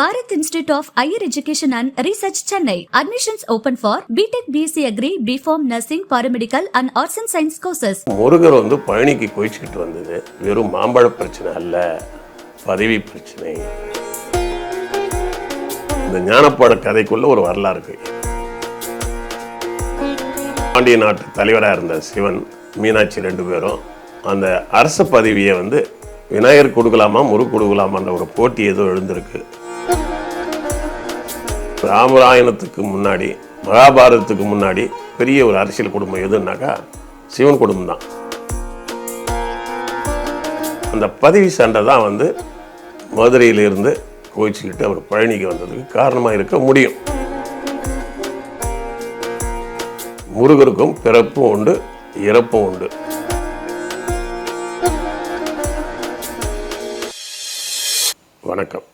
Bharat institute of higher education and research Chennai. Admissions open for BTech BSc agri BPharm nursing Paramedical and arts and science courses Murugar வந்து பழனிக்கு கோயிச்சுக்கிட்டு வந்தது. வெறும் மாம்பழ பிரச்சனை அல்ல பதவி பிரச்சனை. இந்த ஞானப்பாட கதைக்குள்ள ஒரு வரலாறு. இருக்கு பாண்டிய நாட்டு தலைவராக இருந்த சிவன் மீனாட்சி ரெண்டு பேரும் அந்த அரச பதவியை வந்து விநாயகர் கொடுக்கலாமா முருகு கொடுக்கலாமான்ற ஒரு போட்டி ஏதோ எழுந்திருக்கு. ராமராயணத்துக்கு முன்னாடி மகாபாரதத்துக்கு முன்னாடி பெரிய ஒரு அரசியல் குடும்பம் எதுனாக்கா சிவன் குடும்பம் தான் அந்த பதவி சண்டை தான் வந்து மதுரையிலிருந்து கோயிச்சுக்கிட்டு அவர் பழனிக்கு வந்ததுக்கு காரணமாக இருக்க முடியும். முருகருக்கும் பிறப்பும் உண்டு இறப்பும் உண்டு. வணக்கம்.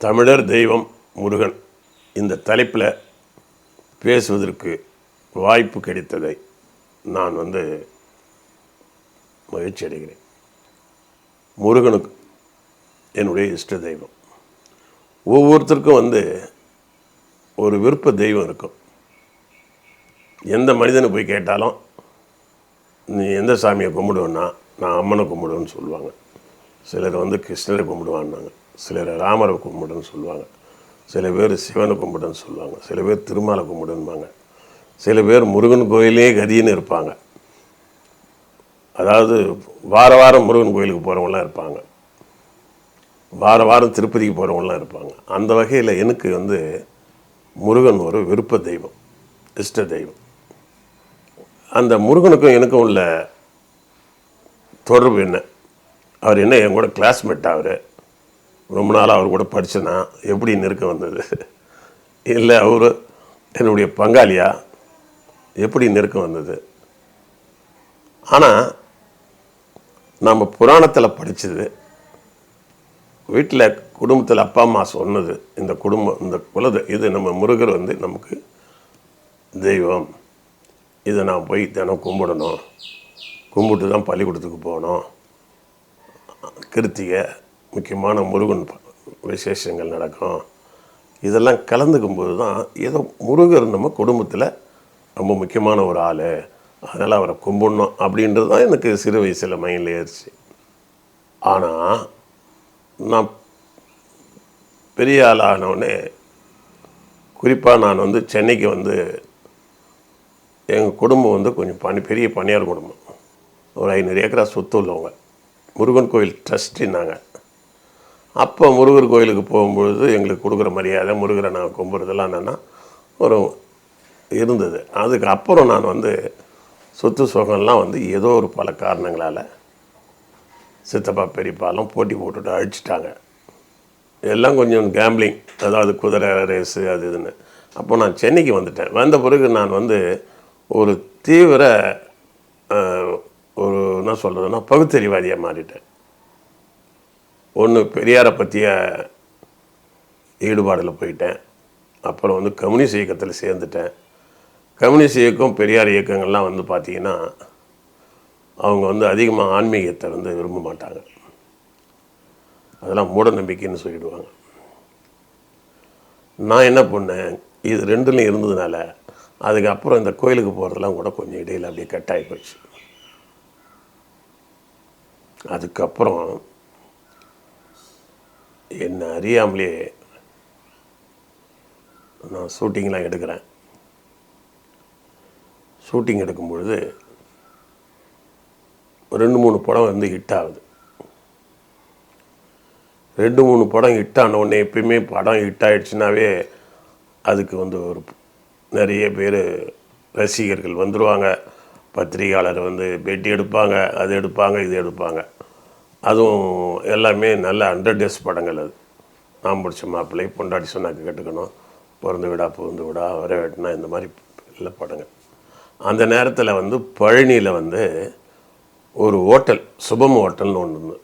தமிழர் தெய்வம் முருகன் இந்த தலைப்பில் பேசுவதற்கு வாய்ப்பு கிடைத்ததை நான் வந்து மகிழ்ச்சி அடைகிறேன். முருகனுக்கு என்னுடைய இஷ்ட தெய்வம். ஒவ்வொருத்தருக்கும் வந்து ஒரு விருப்ப தெய்வம் இருக்கும். எந்த மனிதனை போய் கேட்டாலும் நீ எந்த சாமியை கும்பிடுவேன்னா நான் அம்மனை கும்பிடுவேன்னு சொல்லுவாங்க. சிலர் வந்து கிருஷ்ணரை கும்பிடுவான்னாங்க. சிலர் ராமரை கும்பிடுன்னு சொல்லுவாங்க. சில பேர் சிவனை கும்பிடுன்னு சொல்லுவாங்க. சில பேர் திருமாலை கும்பிடுன்பாங்க சில பேர் முருகன் கோயிலே கதின்னு இருப்பாங்க. அதாவது வார வாரம் முருகன் கோயிலுக்கு போகிறவங்களாம் இருப்பாங்க. வார வாரம் திருப்பதிக்கு போகிறவங்களாம் இருப்பாங்க. அந்த வகையில் எனக்கு வந்து முருகன் ஒரு விருப்ப தெய்வம் இஷ்ட தெய்வம். அந்த முருகனுக்கும் எனக்கும் உள்ள தொடர்பு என்ன? அவர் என்ன என் கூட கிளாஸ்மேட் அவர்? ரொம்ப நாளாக அவர் கூட படித்தேன்னா எப்படி நெருக்கம் வந்தது? இல்லை அவர் என்னுடைய பங்காளியா? எப்படி நெருக்கம் வந்தது? ஆனால் நம்ம புராணத்தில் படித்தது வீட்டில் குடும்பத்தில் அப்பா அம்மா சொன்னது இந்த குடும்பம் இந்த குலது இது நம்ம முருகர் வந்து நமக்கு தெய்வம். இதை நான் போய் தினம் கும்பிடணும். கும்பிட்டு தான் பள்ளிக்கூடத்துக்கு போகணும். கிருத்திகை முக்கியமான முருகன் விசேஷங்கள் நடக்கும். இதெல்லாம் கலந்துக்கும் போது தான் ஏதோ முருகர் நம்ம குடும்பத்தில் ரொம்ப முக்கியமான ஒரு ஆள். அதனால் அவரை கும்பிடணும் அப்படின்றது தான் எனக்கு சிறு வயசில் மைண்டில் ஏறிச்சு. ஆனால் நான் பெரிய ஆள் ஆனவுடனே குறிப்பாக நான் வந்து சென்னைக்கு வந்து எங்கள் குடும்பம் வந்து கொஞ்சம் பணி பெரிய பணியார் குடும்பம். ஒரு ஐநூறு ஏக்கரா சொத்து உள்ளவங்க. முருகன் கோயில் ட்ரஸ்டின்னாங்க அப்போ முருகர் கோயிலுக்கு போகும்பொழுது எங்களுக்கு கொடுக்குற மரியாதை முருகரை நான் கும்பிட்றதெல்லாம் என்னென்னா ஒரு இருந்தது. அதுக்கு அப்புறம் நான் வந்து சொத்து சுகம்லாம் வந்து ஏதோ ஒரு பல காரணங்களால் சித்தப்பா பெரியப்பாலாம் போட்டி போட்டுட்டு அழிச்சிட்டாங்க. எல்லாம் கொஞ்சம் கேம்பிளிங் அதாவது குதிரை ரேஸு அது இதுன்னு. அப்போ நான் சென்னைக்கு வந்துட்டேன். வந்த பிறகு நான் வந்து ஒரு தீவிர ஒரு என்ன சொல்கிறதுனா பகுத்தறிவாதியாக மாறிட்டேன். ஒன்று பெரியாரை பற்றிய ஈடுபாடில் போயிட்டேன். அப்புறம் வந்து கம்யூனிஸ்ட் இயக்கத்தில் சேர்ந்துட்டேன். கம்யூனிஸ்ட் இயக்கம் பெரியார் இயக்கங்கள்லாம் வந்து பார்த்திங்கன்னா அவங்க வந்து அதிகமாக ஆன்மீகத்தை வந்து விரும்ப மாட்டாங்க. அதெல்லாம் மூட நம்பிக்கைன்னு சொல்லிடுவாங்க. நான் என்ன பண்ணேன் இது ரெண்டுலையும் இருந்ததுனால அதுக்கப்புறம் இந்த கோயிலுக்கு போகிறதெல்லாம் கூட கொஞ்சம் இடையில் அப்படியே கட் போச்சு. அதுக்கப்புறம் என்னை அறியாமலே நான் ஷூட்டிங்லாம் எடுக்கிறேன். ஷூட்டிங் எடுக்கும் பொழுது ரெண்டு மூணு படம் வந்து ஹிட் ஆகுது. ரெண்டு மூணு படம் ஹிட் ஆன உடனே எப்பயுமே படம் ஹிட் ஆகிடுச்சுனாவே அதுக்கு வந்து ஒரு நிறைய பேர் ரசிகர்கள் வந்துடுவாங்க பத்திரிகையாளர் வந்து பேட்டி எடுப்பாங்க அது எடுப்பாங்க இது எடுப்பாங்க. அதுவும் எல்லாமே நல்ல அண்டர் டேஸ் படங்கள் அது. நான் பிடிச்ச மாப்பிள்ளை பொண்டாட்டி சொன்னாக்க கட்டுக்கணும். பிறந்து விடா புகுந்து விடா வர வெட்டினா இந்த மாதிரி நல்ல படங்கள். அந்த நேரத்தில் வந்து பழனியில் வந்து ஒரு ஹோட்டல் சுபம் ஹோட்டல்னு ஒன்று இருந்தது.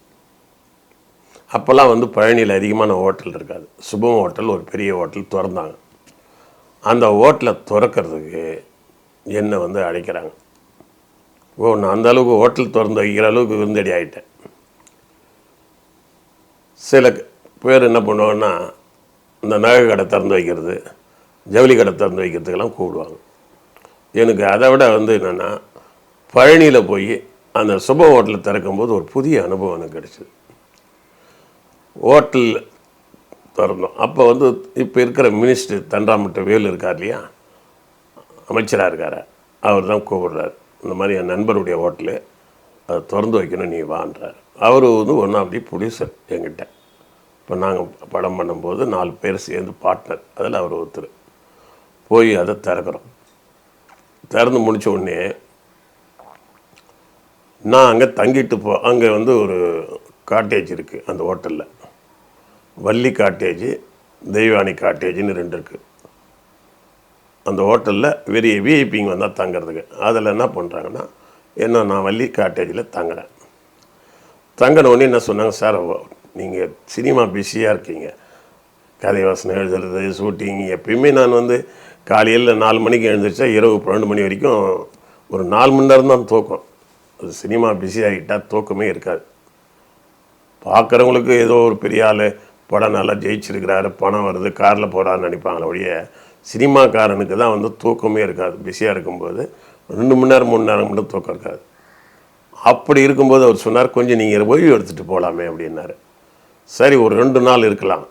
அப்போல்லாம் வந்து பழனியில் அதிகமான ஹோட்டல் இருக்காது. சுபம் ஹோட்டல் ஒரு பெரிய ஹோட்டல் திறந்தாங்க. அந்த ஹோட்டலை திறக்கிறதுக்கு என்னை வந்து அழைக்கிறாங்க. ஓ நான் அந்த அளவுக்கு ஹோட்டல் திறந்து வைக்கிற அளவுக்கு விருந்தடி ஆகிட்டேன் சில பேர் என்ன பண்ணுவாங்கன்னா இந்த நகை கடை திறந்து வைக்கிறது ஜவுளி கடை திறந்து வைக்கிறதுக்கெல்லாம் கூப்பிடுவாங்க. எனக்கு அதை விட வந்து என்னென்னா பழனியில் போய் அந்த சுப ஹோட்டலில் திறக்கும்போது ஒரு புதிய அனுபவம் எனக்கு கிடச்சிது. ஹோட்டல் திறந்தோம். அப்போ வந்து இப்போ இருக்கிற மினிஸ்டர் தண்டாமட்ட வேலு இருக்கார் இல்லையா? அமைச்சராக இருக்கார்? அவர் தான் கூப்பிடுறார். இந்த மாதிரி என் நண்பருடைய ஹோட்டலு அதை திறந்து வைக்கணும் நீ வான்றார். அவர் வந்து ஒன் ஆஃப் தி ப்ரொடியூசர் என்கிட்ட. இப்போ நாங்கள் படம் பண்ணும்போது நாலு பேர் சேர்ந்து பார்ட்னர் அதில் அவர் ஒருத்தர். போய் அதை திறக்கிறோம். திறந்து முடிச்ச உடனே நான் அங்கே தங்கிட்டு போ அங்கே வந்து ஒரு காட்டேஜ் இருக்குது அந்த ஹோட்டலில் வள்ளி காட்டேஜ் தெய்வானி காட்டேஜ்னு ரெண்டு இருக்குது அந்த ஹோட்டலில் வெறிய விஐபிங்க வந்தால் தங்குறதுக்கு. அதில் என்ன பண்ணுறாங்கன்னா என்ன நான் வள்ளி காட்டேஜில் தங்குறேன். தங்கனோடனே என்ன சொன்னாங்க சார் நீங்கள் சினிமா பிஸியாக இருக்கீங்க. கதை வசனம் எழுதுறது ஷூட்டிங் எப்பயுமே நான் வந்து காலையில் நாலு மணிக்கு எழுந்திரிச்சா இரவு பன்னெண்டு மணி வரைக்கும் ஒரு நாலு மணி நேரம் தான் தூக்கம். அது சினிமா பிஸி ஆகிட்டால் தூக்கமே இருக்காது. பார்க்குறவங்களுக்கு ஏதோ ஒரு பெரிய ஆள் படம் நல்லா ஜெயிச்சிருக்கிறாரு பணம் வருது காரில் போகிறான்னு நினைப்பாங்களே ஒழிய சினிமாக்காரனுக்கு தான் வந்து தூக்கமே இருக்காது. பிஸியாக இருக்கும்போது ரெண்டு மணி நேரம் மூணு நேரம் மட்டும் தூக்கம் இருக்காது. அப்படி இருக்கும்போது அவர் சொன்னார் கொஞ்சம் நீங்கள் ஓய்வு எடுத்துகிட்டு போகலாமே அப்படின்னாரு. சரி ஒரு ரெண்டு நாள் இருக்கலாம்.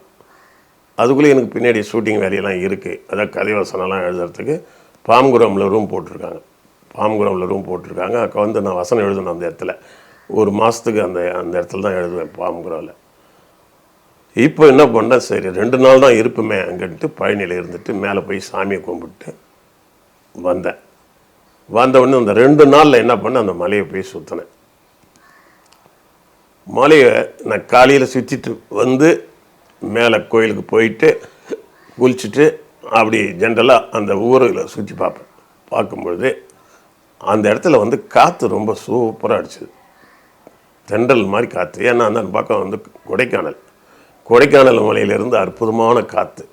அதுக்குள்ளே எனக்கு பின்னாடி ஷூட்டிங் வேலையெல்லாம் இருக்குது அதான் கதைவசனம்லாம் எழுதுறதுக்கு பாம்குரமில் ரூம் போட்டிருக்காங்க. பாம்குரமில் ரூம் போட்டிருக்காங்க. அக்கா வந்து நான் வசனம் எழுதணும் அந்த இடத்துல. ஒரு மாதத்துக்கு அந்த அந்த இடத்துல தான் எழுதுவேன் பாம்குரமில் இப்போ என்ன பண்ணேன் சரி ரெண்டு நாள் தான் இருப்புமே அங்கன்ட்டு பழனியில் இருந்துட்டு மேலே போய் சாமியை கும்பிட்டு வந்தேன். வந்தவொடனே அந்த ரெண்டு நாளில் என்ன பண்ணேன்? அந்த மலையை போய் சுற்றினேன் மலையை நான் காலையில் சுற்றிட்டு வந்து மேலே கோயிலுக்கு போயிட்டு குளிச்சுட்டு அப்படி ஜென்ரலாக அந்த ஊரில் சுற்றி பார்ப்பேன். பார்க்கும்பொழுது அந்த இடத்துல வந்து காற்று ரொம்ப சூப்பராக அடிச்சுது. தென்றல் மாதிரி காற்று ஏன்னா அந்த பக்கம் வந்து கொடைக்கானல். கொடைக்கானல் மலையிலேருந்து அற்புதமான காற்று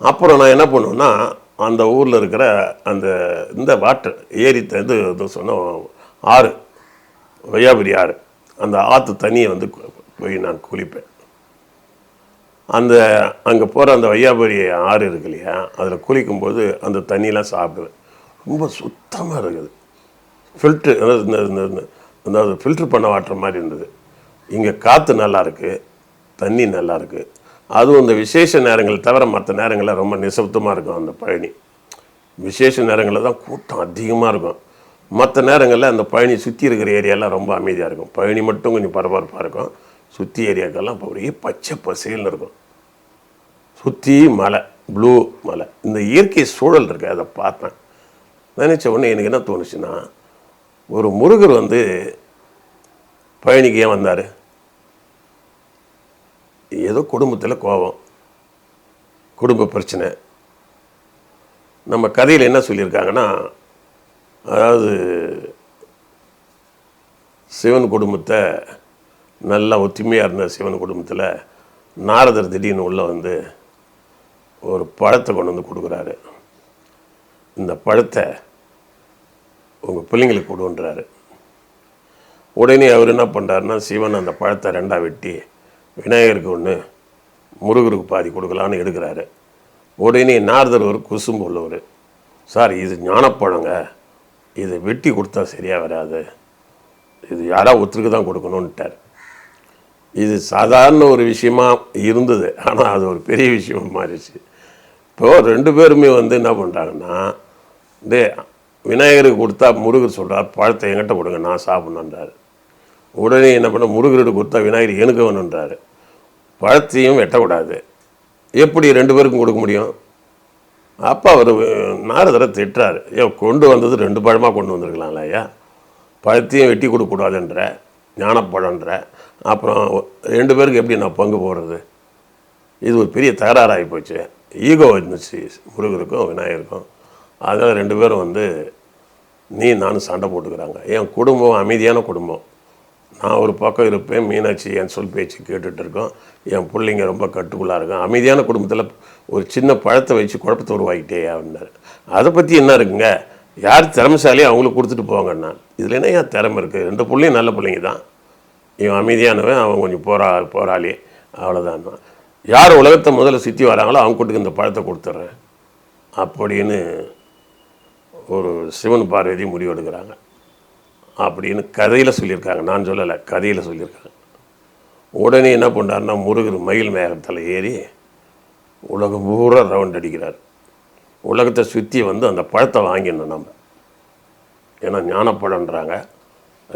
அப்புறம் நான் என்ன பண்ணுவேன்னா அந்த ஊரில் இருக்கிற அந்த இந்த வாட்டர் ஏரி த- இது இது சொன்ன ஆறு வையாபுரி ஆறு அந்த ஆற்று தண்ணியை வந்து போய் நான் குளிப்பேன். அந்த அங்கே போகிற அந்த வையாபுரி ஆறு இருக்கு இல்லையா அதில் குளிக்கும்போது அந்த தண்ணியெலாம் சாப்பிடுவேன். ரொம்ப சுத்தமாக இருக்குது. ஃபில்ட்ரு அதாவது இந்த ஃபில்ட்ரு பண்ண வாட்டர் மாதிரி இருந்தது. இங்கே காற்று நல்லா இருக்குது தண்ணி நல்லா இருக்குது அதுவும் இந்த விசேஷ நேரங்கள் தவிர மற்ற நேரங்களில் ரொம்ப நிசப்தமாக இருக்கும் அந்த பழனி. விசேஷ நேரங்களில் தான் கூட்டம் அதிகமாக இருக்கும். மற்ற நேரங்களில் அந்த பழனி சுற்றி இருக்கிற ஏரியாலாம் ரொம்ப அமைதியாக இருக்கும். பழனி மட்டும் கொஞ்சம் பரபரப்பாக இருக்கும். சுற்றி ஏரியாக்கெல்லாம் ஒரே பச்சை பசேல்னு இருக்கும். சுற்றி மலை ப்ளூ மலை. இந்த இயற்கை சூழல் இருக்கு அதை பார்த்தேன். நினச்ச உடனே எனக்கு என்ன தோணுச்சுன்னா ஒரு முருகர் வந்து பழனிக்கு ஏன் வந்தார்? ஏதோ குடும்பத்தில் கோபம் குடும்ப பிரச்சனை. நம்ம கதையில் என்ன சொல்லியிருக்காங்கன்னா அதாவது சிவன் குடும்பத்தை நல்லா ஒத்துமையாக இருந்த சிவன் குடும்பத்தில் நாரதர் திடீர்னு உள்ளே வந்து ஒரு பழத்தை கொண்டு வந்து கொடுக்குறாரு. இந்த பழத்தை உங்கள் பிள்ளைங்களுக்கு கொடுன்றாரு. உடனே அவர் என்ன பண்ணுறாருன்னா சிவன் அந்த பழத்தை ரெண்டாக வெட்டி விநாயகருக்கு ஒன்று முருகருக்கு பாதி கொடுக்கலான்னு எடுக்கிறாரு. உடனே நார்தர் ஒரு குசும்பு உள்ளவர் சார் இது ஞானப்பழங்க இது வெட்டி கொடுத்தா சரியாக வராது. இது யாரா ஒருத்தருக்கு தான் கொடுக்கணுன்ட்டார் இது சாதாரண ஒரு விஷயமா இருந்தது ஆனால் அது ஒரு பெரிய விஷயமா மாறிடுச்சு. இப்போது ரெண்டு பேருமே வந்து என்ன பண்ணுறாங்கன்னா டே விநாயகருக்கு கொடுத்தா முருகர் சொல்கிறார் பழத்தை என்கிட்ட கொடுங்க நான் சாப்பிட்ணுன்றார் உடனே என்ன பண்ண முருகருக்கு கொடுத்தா விநாயகர் எனக்கு வேணுன்றாரு பழத்தையும் வெட்டக்கூடாது. எப்படி ரெண்டு பேருக்கும் கொடுக்க முடியும்? அப்போ அவர் நாரதரை திட்டுறாரு. ஏன் கொண்டு வந்தது ரெண்டு பழமாக கொண்டு வந்திருக்கலாம்ல ஐயா? பழத்தையும் வெட்டி கொடுக்கக்கூடாதுன்ற ஞானப்பழன்ற அப்புறம் ரெண்டு பேருக்கு எப்படி நான் பங்கு போடுறது? இது ஒரு பெரிய தகராறாகி போச்சு. ஈகோ இருந்துச்சு முருகருக்கும் விநாயகருக்கும். அதனால் ரெண்டு பேரும் வந்து நீ நானும் சண்டை போட்டுக்கிறாங்க. என் குடும்பம் அமைதியான குடும்பம். நான் ஒரு பக்கம் இருப்பேன் மீனாட்சி என் சொல் பேச்சு கேட்டுட்டு இருக்கோம். என் பிள்ளைங்க ரொம்ப கட்டுக்குள்ளாக இருக்கும் அமைதியான குடும்பத்தில் ஒரு சின்ன பழத்தை வச்சு குழப்பத்தை உருவாக்கிட்டே அப்படின்னாரு அதை பற்றி என்ன இருக்குங்க? யார் திறமைசாலியும் அவங்களுக்கு கொடுத்துட்டு போங்கண்ணா. இதில் என்ன என் திறமை இருக்குது ரெண்டு பிள்ளையும் நல்ல பிள்ளைங்க தான். இவன் அமைதியானவன் அவன் கொஞ்சம் போரா போராளி. அவ்வளோதான் யார் உலகத்தை முதல்ல சுற்றி வராங்களோ அவங்க கூட்டுக்கு இந்த பழத்தை கொடுத்துட்றேன். அப்படின்னு ஒரு சிவன் பார்வதி முடிவெடுக்கிறாங்க. அப்படின்னு கதையில் சொல்லியிருக்காங்க. நான் சொல்லலை கதையில் சொல்லியிருக்காங்க. உடனே என்ன பண்ணாருன்னா முருகர் மயில் மேகத்தில் ஏறி உலகம் பூரா ரவுண்ட் அடிக்கிறார். உலகத்தை சுற்றி வந்து அந்த பழத்தை வாங்கிடணும் நம்ம. ஏன்னா ஞானப்பழன்றாங்க.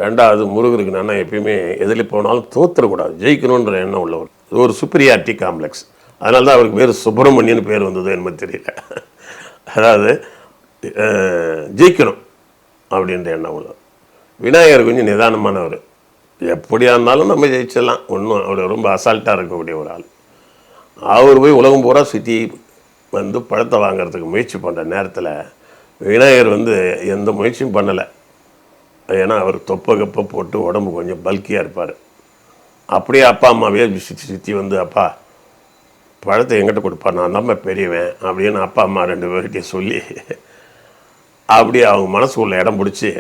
ரெண்டாவது முருகருக்கு நான் எப்பயுமே எதில் போனாலும் தோத்துறக்கூடாது ஜெயிக்கணுன்ற எண்ணம் உள்ளவர். இது ஒரு சுப்பீரியாரிட்டி காம்ப்ளெக்ஸ் அதனால தான் அவருக்கு பேர் சுப்பிரமணியன் பேர் வந்தது என்பது தெரியல. அதாவது ஜெயிக்கணும் அப்படின்ற எண்ணம் உள்ளவர். விநாயகர் கொஞ்சம் நிதானமானவர். எப்படியா இருந்தாலும் நம்ம ஜெயிச்சிடலாம். ஒன்றும் அவர் ரொம்ப அசால்ட்டாக இருக்கக்கூடிய ஒரு ஆள். அவர் போய் உலகம் பூரா சுற்றி வந்து பழத்தை வாங்குறதுக்கு முயற்சி பண்ணுற நேரத்தில் விநாயகர் வந்து எந்த முயற்சியும் பண்ணலை. ஏன்னா அவர் தொப்பை கப்பை போட்டு உடம்பு கொஞ்சம் பல்கியாக இருப்பார். அப்படியே அப்பா அம்மாவே சுற்றி சுற்றி வந்து அப்பா பழத்தை எங்கிட்ட கொடுப்பா நான் தான் பெரியவன் அப்படின்னு அப்பா அம்மா ரெண்டு பேர்கிட்ட சொல்லி அப்படியே அவங்க மனசுக்குள்ளே இடம் பிடிச்சி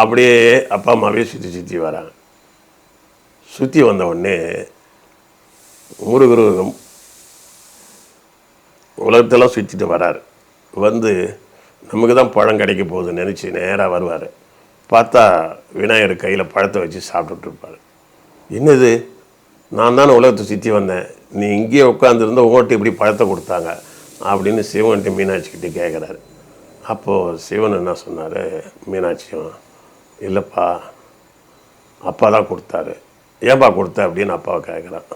அப்படியே அப்பா அம்மாவே சுற்றி சுற்றி வராங்க. சுற்றி வந்த உடனே முருகரும் உலகத்தெல்லாம் சுற்றிட்டு வராரு. வந்து நமக்கு தான் பழம் கிடைக்க போகுதுன்னு நினச்சி நேராக வருவார். பார்த்தா விநாயகர் கையில் பழத்தை வச்சு சாப்பிட்டுட்டு இருப்பார். என்னது? நான் தானே உலகத்தை சுற்றி வந்தேன். நீ இங்கேயே உட்காந்துருந்தா உங்கள்கிட்ட இப்படி பழத்தை கொடுத்தாங்க அப்படின்னு சிவன்கிட்ட மீனாட்சிக்கிட்டே கேட்குறாரு அப்போது சிவன் என்ன சொன்னார்? மீனாட்சியும் இல்லைப்பா அப்பா தான் கொடுத்தாரு. ஏன்பா கொடுத்த அப்படின்னு அப்பாவை கேட்குறான்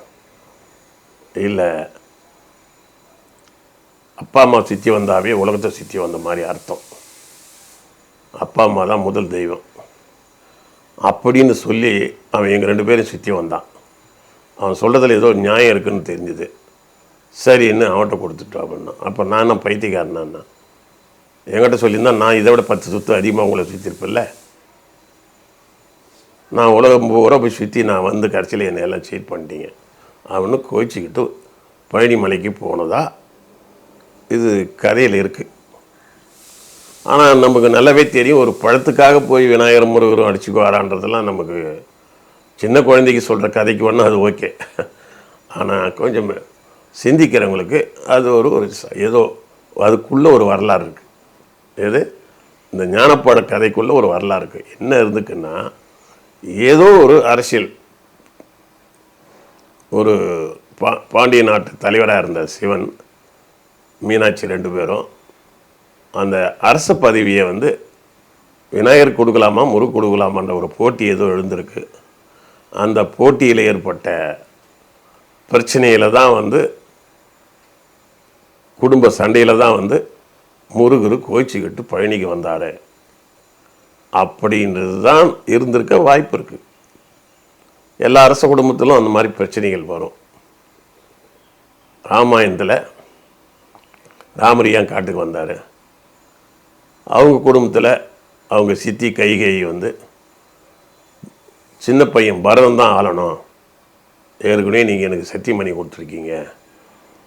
இல்லை அப்பா அம்மா சுற்றி வந்தாவே உலகத்தை சுற்றி வந்த மாதிரி அர்த்தம். அப்பா அம்மா தான் முதல் தெய்வம். அப்படின்னு சொல்லி அவன் எங்கள் ரெண்டு பேரும் சுற்றி வந்தான். அவன் சொல்கிறதுல ஏதோ நியாயம் இருக்குன்னு தெரிஞ்சுது. சரின்னு அவன்கிட்ட கொடுத்துட்டோம் அப்படின்னா. அப்போ நான் என்ன பைத்தியக்காரனா என்கிட்ட சொல்லியிருந்தா நான் இதை விட பத்து சுற்று அதிகமாக உங்களை சுற்றிருப்பில்ல நான் உலகம் பூரா போய் சுற்றி நான் வந்து கடைசியில் என்னை எல்லாம் சீட் பண்ணிட்டீங்க. அவனு கோச்சிக்கிட்டு பழனிமலைக்கு போனதா இது கதையில் இருக்குது ஆனால் நமக்கு நல்லாவே தெரியும் ஒரு பழத்துக்காக போய் விநாயகர் முருகரும் அடிச்சுக்குவாரான்றதெல்லாம் நமக்கு சின்ன குழந்தைக்கு சொல்கிற கதைக்கு ஒன்றும் அது ஓகே. ஆனால் கொஞ்சம் சிந்திக்கிறவங்களுக்கு அது ஒரு ஒரு ஏதோ அதுக்குள்ளே ஒரு வரலாறு இருக்குது எது? இந்த ஞானப்பாட கதைக்குள்ளே ஒரு வரலாறு இருக்குது என்ன இருந்துக்குன்னா ஏதோ ஒரு அரசியல். ஒரு பா பாண்டிய நாட்டு தலைவராக இருந்த சிவன் மீனாட்சி ரெண்டு பேரும் அந்த அரச பதவியை வந்து விநாயகர் கொடுக்கலாமா முருகு கொடுக்கலாமான்ற ஒரு போட்டி ஏதோ எழுந்திருக்கு. அந்த போட்டியில் ஏற்பட்ட பிரச்சனையில் தான் வந்து குடும்ப சண்டையில் தான் வந்து முருகர் கோச்சிக்கிட்டு பழனிக்கு வந்தார். அப்படின்றது தான் இருந்திருக்க வாய்ப்பு இருக்குது எல்லா அரச குடும்பத்திலும் அந்த மாதிரி பிரச்சனைகள் வரும். ராமாயணத்தில் ராமர் ஏன் காட்டுக்கு வந்தார்? அவங்க குடும்பத்தில் அவங்க சித்தி கைகை வந்து சின்ன பையன் பரதம் தான் ஆளணும். ஏற்கனவே நீங்கள் எனக்கு சத்தியம் பண்ணி கொடுத்துருக்கீங்க.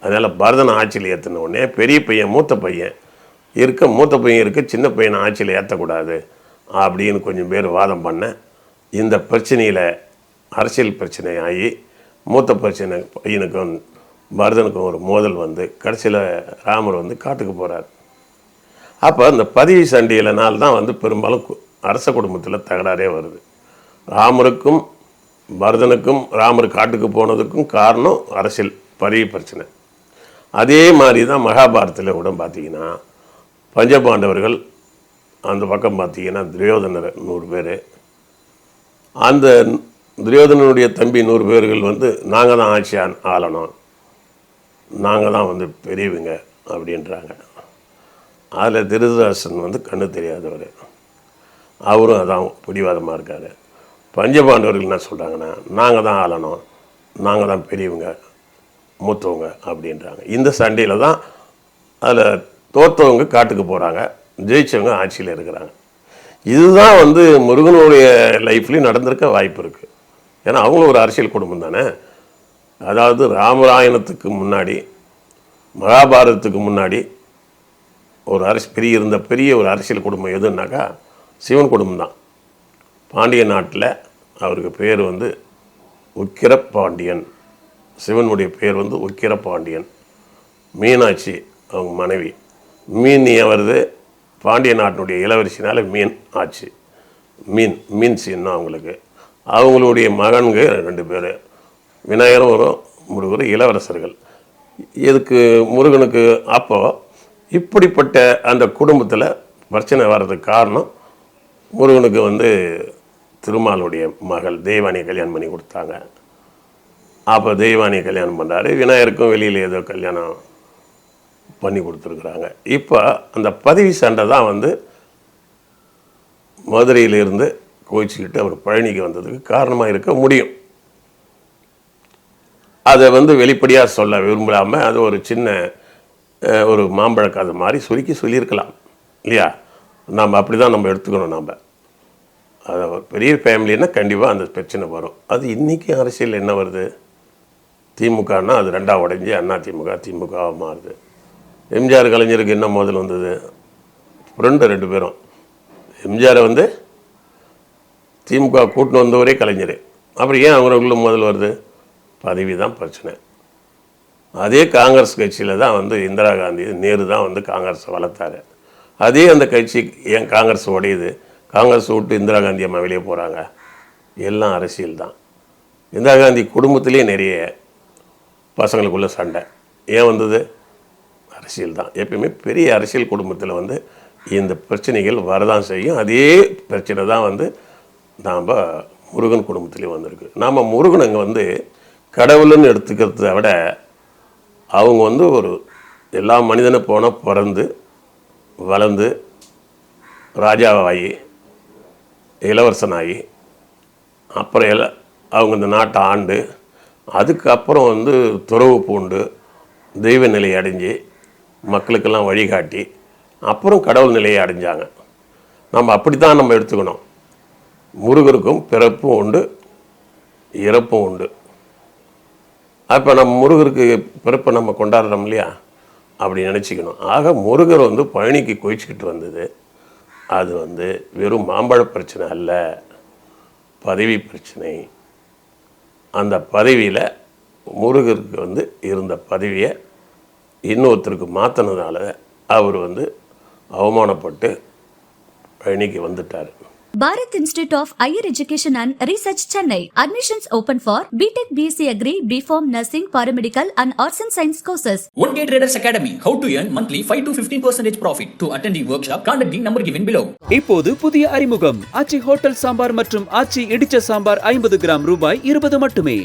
அதனால் பரதனை ஆட்சியில் ஏற்றின உடனே பெரிய பையன் மூத்த பையன் இருக்க மூத்த பையன் இருக்க சின்ன பையனை ஆட்சியில் ஏற்றக்கூடாது அப்படின்னு கொஞ்சம் பேர் வாதம் பண்ண இந்த பிரச்சனையில் அரசியல் பிரச்சனை ஆகி மூத்த பிரச்சனை பையனுக்கும் பரதனுக்கும் ஒரு மோதல் வந்து கடைசியில் ராமர் வந்து காட்டுக்கு போகிறார் அப்போ இந்த பதவி சண்டையிலனால் தான் வந்து பெரும்பாலும் அரச குடும்பத்தில் தகராறே வருது. ராமருக்கும் பரதனுக்கும் ராமர் காட்டுக்கு போனதுக்கும் காரணம் அரசியல் பதவி பிரச்சனை. அதே மாதிரி தான் மகாபாரத்தில் கூட பார்த்தீங்கன்னா பஞ்சபாண்டவர்கள் அந்த பக்கம் பார்த்தீங்கன்னா துரியோதனர் நூறு பேர். அந்த துரியோதனனுடைய தம்பி நூறு பேர்கள் வந்து நாங்கள் தான் ஆட்சி ஆ- ஆளணும். நாங்கள் தான் வந்து பெரியவங்க அப்படின்றாங்க. அதில் திருதராசன் வந்து கண்ணு தெரியாதவர். அவரும் அதான் பிடிவாதமாக இருக்கார். பஞ்சபாண்டவர்கள் என்ன சொல்கிறாங்கன்னா நாங்கள் தான் ஆளணும். நாங்கள் தான் பெரியவங்க மூத்தவங்க அப்படின்றாங்க. இந்த சண்டையில் தான் அதில் தோற்றவங்க காட்டுக்கு போகிறாங்க ஜெயிச்சவங்க ஆட்சியில் இருக்கிறாங்க. இதுதான் வந்து முருகனுடைய லைஃப்லேயும் நடந்திருக்க வாய்ப்பு இருக்குது ஏன்னா அவங்களும் ஒரு அரசியல் குடும்பம் தானே? அதாவது ராமராயணத்துக்கு முன்னாடி மகாபாரதத்துக்கு முன்னாடி ஒரு அரசு பெரிய இருந்த பெரிய ஒரு அரசியல் குடும்பம் எதுன்னாக்கா சிவன் குடும்பம் தான். பாண்டிய நாட்டில் அவருக்கு பேர் வந்து உக்கிர பாண்டியன். சிவனுடைய பேர் வந்து உக்கிர பாண்டியன். மீனாட்சி அவங்க மனைவி. மீன் வருது? பாண்டிய நாட்டினுடைய இளவரசினால் மீன் ஆச்சு. மீன் மீன் என்ன அவங்களுக்கு. அவங்களுடைய மகன்க ரெண்டு பேர். விநாயகரும் வரும் முருகரும் இளவரசர்கள். இதுக்கு முருகனுக்கு அப்போ இப்படிப்பட்ட அந்த குடும்பத்தில் பிரச்சனை வர்றதுக்கு காரணம் முருகனுக்கு வந்து திருமாலுடைய மகள் தெய்வானியை கல்யாணம் பண்ணி கொடுத்தாங்க. அப்போ தெய்வானியை கல்யாணம் பண்ணுறாரு விநாயகருக்கும் வெளியில் ஏதோ கல்யாணம் பண்ணி கொடுத்துருக்குறாங்க. இப்போ அந்த பதவி சண்டை தான் வந்து மதுரையிலிருந்து கோச்சிக்கிட்டு அவர் பழனிக்கு வந்ததுக்கு காரணமாக இருக்க முடியும். அதை வந்து வெளிப்படையாக சொல்ல விரும்பலாமல் அது ஒரு சின்ன ஒரு மாம்பழக்காத மாதிரி சுருக்கி சொல்லியிருக்கலாம். இல்லையா? நம்ம அப்படி தான் நம்ம எடுத்துக்கணும் நம்ம அது ஒரு பெரிய ஃபேமிலின்னா கண்டிப்பாக அந்த பிரச்சனை வரும். அது இன்றைக்கி அரசியல் என்ன வருது? திமுகனா அது ரெண்டாக உடைஞ்சி அண்ணா திமுக திமுகவாக மாறுது. எம்ஜிஆர் கலைஞருக்கு என்ன முதல் வந்தது? ஃப்ரெண்டு ரெண்டு பேரும். எம்ஜிஆரை வந்து திமுக கூட்டின்னு வந்தவரே கலைஞர். அப்புறம் ஏன் அவங்களுக்குள்ள முதல் வருது? பதவி தான் பிரச்சனை. அதே காங்கிரஸ் கட்சியில் தான் வந்து இந்திரா காந்தி நேரு தான் வந்து காங்கிரஸை வளர்த்தாரு. அதே அந்த கட்சி ஏன் காங்கிரஸ் உடையுது? காங்கிரஸ் விட்டு இந்திரா காந்தி அம்மா வெளியே போகிறாங்க எல்லாம் அரசியல் தான். இந்திரா காந்தி குடும்பத்திலே நிறைய பசங்களுக்குள்ள சண்டை. ஏன் வந்தது? அரசியல் தான். எப்பயுமே பெரிய அரசியல் குடும்பத்தில் வந்து இந்த பிரச்சனைகள் வரதான் செய்யும். அதே பிரச்சனை தான் வந்து நாம் முருகன் குடும்பத்துலேயும் வந்திருக்கு. நாம் முருகன் அங்கே வந்து கடவுள்னு எடுத்துக்கிறத விட அவங்க வந்து ஒரு எல்லா மனிதனும் போனால் பிறந்து வளர்ந்து ராஜாவாகி இளவரசனாகி அப்புறம் எல அவங்க இந்த நாட்டை ஆண்டு அதுக்கப்புறம் வந்து துறவு பூண்டு தெய்வ நிலை அடைஞ்சு மக்களுக்கெல்லாம் வழிகாட்டி அப்புறம் கடவுள் நிலையை அடைஞ்சாங்க. நம்ம அப்படி தான் நம்ம எடுத்துக்கணும். முருகருக்கும் பிறப்பும் உண்டு இறப்பும் உண்டு. அப்போ நம்ம முருகருக்கு பிறப்பை நம்ம கொண்டாடுறோம் இல்லையா? அப்படி நினச்சிக்கணும். ஆக முருகர் வந்து பழனிக்கு குயிச்சுக்கிட்டு வந்தது. அது வந்து வெறும் மாம்பழ பிரச்சனை அல்ல பதவி பிரச்சனை. அந்த பதவியில் முருகருக்கு வந்து இருந்த பதவியை இன்னொருத்தருக்கு மாற்றினதுனால அவர் வந்து அவமானப்பட்டு பழனிக்கு வந்துட்டார் Bharat Institute of Higher Education and Research Chennai. Admissions open for BTech BSc Agri, BPharm Nursing, Paramedical and Arts and Science courses. One Day Traders Academy. How to earn monthly 5 to 15 percentage profit. To attend the workshop, contact the number given below. இப்போது புதிய அறிமுகம் ஆச்சி hotel sambar மற்றும் ஆச்சி இடிச்ச சாம்பார் ஐம்பது gram ரூபாய் இருபது மட்டுமே